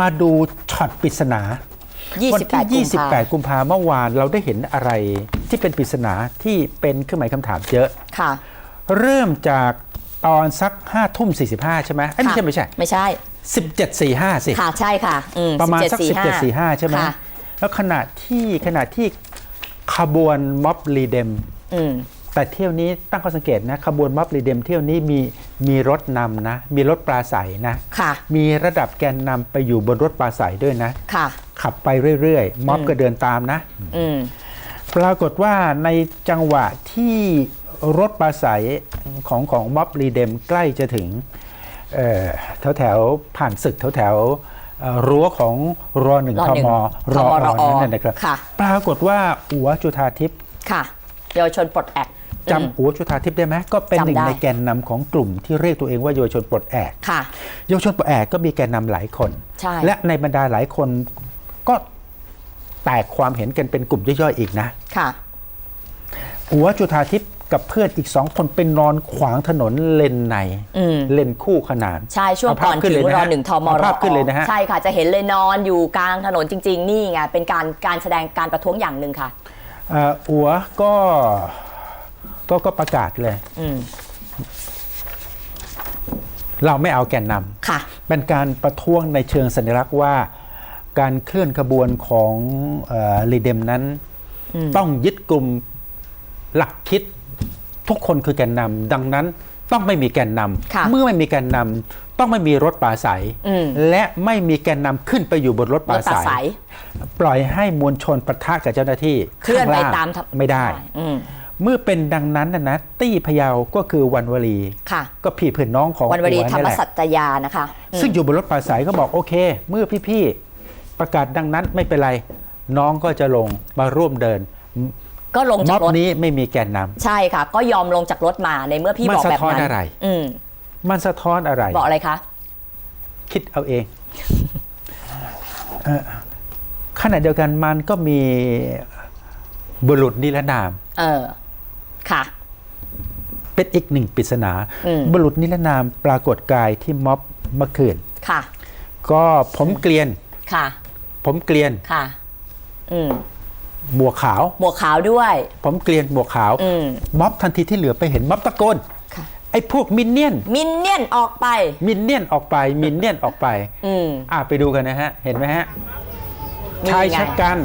มาดูช็อตปริศนาวัที่28กุมภา28 กุมภาเมื่อวานเราได้เห็นอะไรที่เป็นปริศนาที่เป็นเครื่องหมายคำถามเยอะค่ะ เริ่มจากตอนสัก5ทุ่ม 45 ใช่ไหมเอ้ยไม่ใช่ค่ะไม่ใช่ ไม่ใช่ 1745 สิ ค่ะ ใช่ค่ะอืมประมาณสัก 17 1745 ใช่ไหมค่ะแล้วขณะที่ขณะที่ขบวนม็อบรีเดมอืมแต่เที่ยวนี้ตั้งข้อสังเกตนะ ขบวนม็อบรีเดมเที่ยวนี้มี มีรถนำนะ มีรถปราศัยนะค่ะ มีระดับแกนนำไปอยู่บนรถปราศัยด้วยนะ ค่ะ ขับไปเรื่อยๆ ม็อบก็เดินตามนะ อืมปรากฏว่าในจังหวะที่รถปราศัยของของม็อบรีเดมใกล้จะถึงแถวแถวๆผ่านศึกแถวแถวๆเอ่อรั้วของรอหนึ่งรทหนึ่งมรทมรอนั่นนะครับค่ะปรากฏว่าอัวจุธาทิพย์ค่ะเยาวชนปลดแอก จำอัวจุธาทิพย์ได้ไหมก็เป็นหนึ่งจำได้ในแกนนำของกลุ่มที่เรียกตัวเองว่าเยาวชนปลดแอกค่ะเยาวชนปลดแอกก็มีแกนนำหลายคนใช่และในบรรดาหลายคนก็แตกความเห็นกันเป็นกลุ่มย่อยๆอีกนะค่ะหัวจุธาทิพย์กับเพื่อนอีกสองคนเป็นนอนขวางถนนเลนในอืมเลนคู่ขนาน ใช่ช่วงเาภาก่พอนขึ้ถึเลงยะรอฮะหนึ่งทมเอารภาพขึ้นเลยนะฮะใช่ค่ะจะเห็นเลยนอนอยู่กลางถนนจริง ๆ นี่ไงเป็นการการแสดงการประท้วงอย่างหนึ่งค่ะเอ่อหัวก็ ก็ก็ประกาศเลย อืมเราไม่เอาแกนนำค่ะ เป็นการประท้วงในเชิงสัญลักษณ์ว่า การเคลื่อนขบวนของลีเดมนั้น อืม ต้องยึดกลุ่มหลักคิด ทุกคนคือแกนนำดังนั้นต้องไม่มีแกนนค่ะำเมื่อไม่มีแกนนำต้องไม่มีรถปราศัยอืม และไม่มีแกนนำขึ้นไปอยู่บนรถปรราถปราศัยศัยปล่อยให้มวลชนปะทะกับเจ้าหน้าที่เคลื่อนไปข้งล่งตามทไม่ได้ อืม เมื่อเป็นดังนั้นนะนะตี้พะเยาก็คือวันวลีค่ะ ก็พี่เพื่อนน้องของวันวลีหัธรรมแหละสัจยานะคะอืมซึ่งอยู่บนรถปราศัยก็บอกโอเค เมื่อพี่ๆประกาศดังนั้นไม่เป็นไร น้องก็จะลงมาร่วมเดิน ก็ลงม็จาอกบรถนี้ไม่มีแกนนำใช่ค่ะ ก็ยอมลงจากรถมาในเมื่อพี่มันบอกแบบสะท้อนนั้นอะไรอืมมันสะท้อนอะไรบอกอะไรคะคิดเอาเองเอ่อขณะเดียวกันมันก็มีบุรุษนิรนาม เออ ค่ะ เป็นอีกหนึ่งปริศนาอืมบุรุษนิรนามปรากฏกายที่ม็อบเมื่อคืนค่ะ ก็ผมเกลียนค่ะ ผมเกลียนค่ะ อืมหมวกขาว หมวกขาวด้วย ผมเกลียนหมวกขาวอืมม็อบทันทีที่เหลือไปเห็นม็อบตะโกนค่ะไอ้พวกมินเนี่ยน มินเนี่ยนออกไป มินเนี่ยนออกไป มินเนี่ยนออกไป อืมอะไปดูกันนะฮะ เห็นไหมฮะนี่ชายไงชะกัน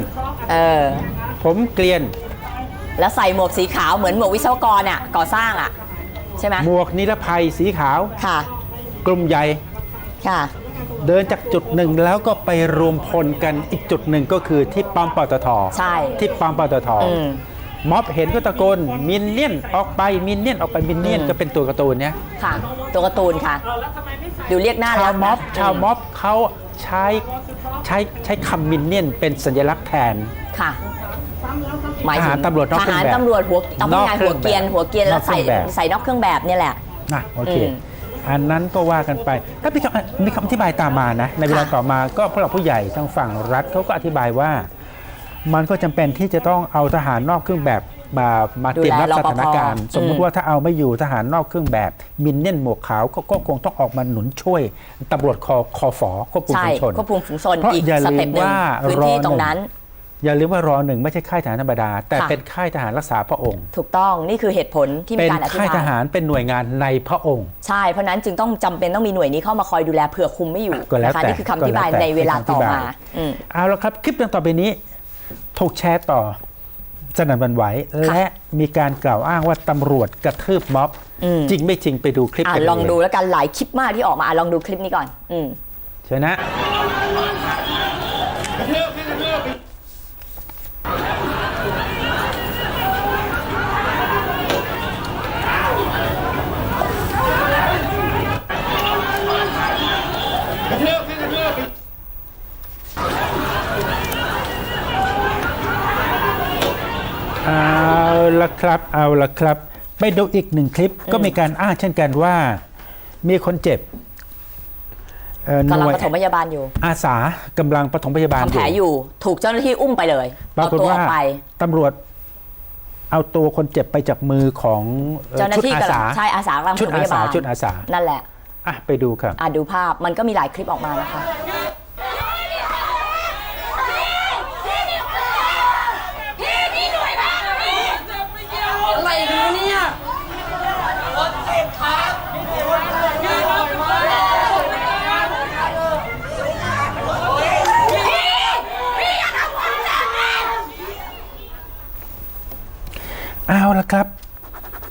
เออ ผมเกลียน แล้วใส่หมวกสีขาวเหมือนหมวกวิศวกรอะก่อสร้างอะใช่ไหมหมวกนิรภัยสีขาว ค่ะ กลุ่มใหญ่ ค่ะ เดินจากจุดหนึ่งแล้วก็ไปรวมพลกันอีกจุดหนึ่งก็คือที่ปั๊มปตทใช่ที่ปั๊มปตทอืม ม็อบเห็นก็ตะโกนมินเนี่ยนออกไปมินเนี่ยนออกไปมินเนี่ยนอืมก็เป็นตัวการ์ตูนเนี่ยค่ะ ตัวการ์ตูนค่ะ ดูเรียกหน้าชารัวกม็อบนะชาวม็อบเขา ใช้ใช้ใช้คำมินเนี่ยนเป็นสัญลักษณ์แทน ค่ะหมายทถึหารงตำรวจนอกทเครื่องหารแบบตำรวจหัวตำรวจงานนอกเครื่หัอวงเกรียนแบบหัวเกรียนแล้วใส่นอกเครื่องแบบ ใส่นอกเครื่องแบบเนี่ยแหละ นะโอเค อืมอันนั้นก็ว่ากันไปก็มีคำมีคำอธิบายตามมานะ ในเวลาค่ะ ต่อมาก็ผู้หลักผู้ใหญ่ทางฝั่งรัฐเขาก็อธิบายว่า มันก็จำเป็นที่จะต้องเอาทหารนอกเครื่องแบบ มามาเตรียมรับสถานการณ์ สมมุติว่าถ้าเอาไม่อยู่ทหารนอกเครื่องแบบ มินเนี่ยนหมวกขาวก็ก็คงต้องออกมาหนุนช่วยตำรวจคอคอฝอควบคุมใช่ฝูงชนควบคุมฝูงชนเพราะอีกอย่าสลืเต็ปมหนึ่งว่าพื้นรอที่หตรงนึ่งนั้นอย่าลืมว่ารอหนึ่งไม่ใช่ค่ายทหารธรรมดา แต่ค่ะเป็นค่ายทหารรักษาพระองค์ ถูกต้องนี่คือเหตุผลที่มีเป็นการอธิค่ายบาทยหารเป็นหน่วยงานในพระองค์ ใช่เพราะนั้นจึงต้องจำเป็นต้องมีหน่วยนี้เข้ามาคอยดูแลเผื่อคุมไม่อยู่ก็แล้วนะคะแต่นี่คือคำอธิบายก็แล้วแต่ในเวลาต่อเป็นคำอธิมาบายอืมเอาละครับคลิปดังต่อไปนี้ถูกแชร์ต่อ สนั่นหวันไหวค่ะและมีการกล่าวอ้างว่าตำรวจกระทืบม็อบอืมจริงไม่จริงไปดูคลิปอะกันลองดูแล้วกันหลายคลิปมากที่ออกมาอะลองดูคลิปนี้ก่อน อืมเชิญนะ เอาละครับเอาละครับ ไปดูอีกหนึ่งคลิปก็มีการอ้างเช่นกันว่า มีคนเจ็บเอ่อกำลังหน่วยปฐมพยาบาลอยู่อาสากำลังปฐมพยาบาลทำแผลอยู่ถูกเจ้าหน้าที่อุ้มไปเลยปราเอากฏตัวอว่าอกไป ตำรวจเอาตัวคนเจ็บไปจากมือของอ่อเจ้าหน้าชุดที่อากำลัสางใช่อาสากำลังปชุดฐมอาพยาสาบาลชุดอาสานั่นแหละอะไปดูครับ อะดูภาพมันก็มีหลายคลิปออกมานะคะ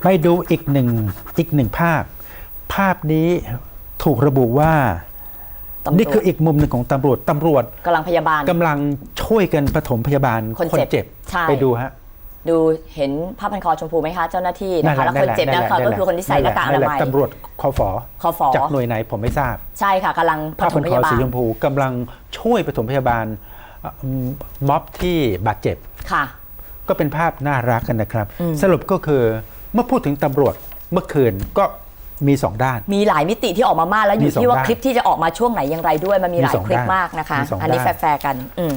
ไปดูอีกหนึ่งอีกหนึ่งภาพ ภาพนี้ถูกระบุว่าตำรวจนี่คืออีกมุมหนึ่งของตำรวจตำรวจกำลังพยาบาลกำลังช่วยกันปฐมพยาบาลคนเจ็บใช่ไปดูฮะดูเห็นผ้าพันคอชมพูไหมคะเจ้าหน้าที่นะคะหแล้วคนเจ็บนั่นะนแหละคะนั่นก็แหละคือคนที่ใส่หน้ากากอนั่นานแหละมัยตำรวจคอฟอคอฟอจากหน่วยไหนผมไม่ทราบ ใช่ค่ะกำลังปผ้าฐพัมนพคอยาบาสีลชมพูกำลังช่วยปฐมพยาบาลเอ่อม็อบที่บาดเจ็บค่ะ ก็เป็นภาพน่ารักกันนะครับอืมสรุปก็คือ เมื่อพูดถึงตำรวจเมื่อคืนก็มีสองด้าน มีหลายมิติที่ออกมามากแล้วอมียู่สองที่ว่าด้านคลิปที่จะออกมาช่วงไหนอย่างไรด้วยมันมีหลามียสองคลิปด้านมากนะคะมีสองอันนี้ด้านแฟร์ๆกันอืม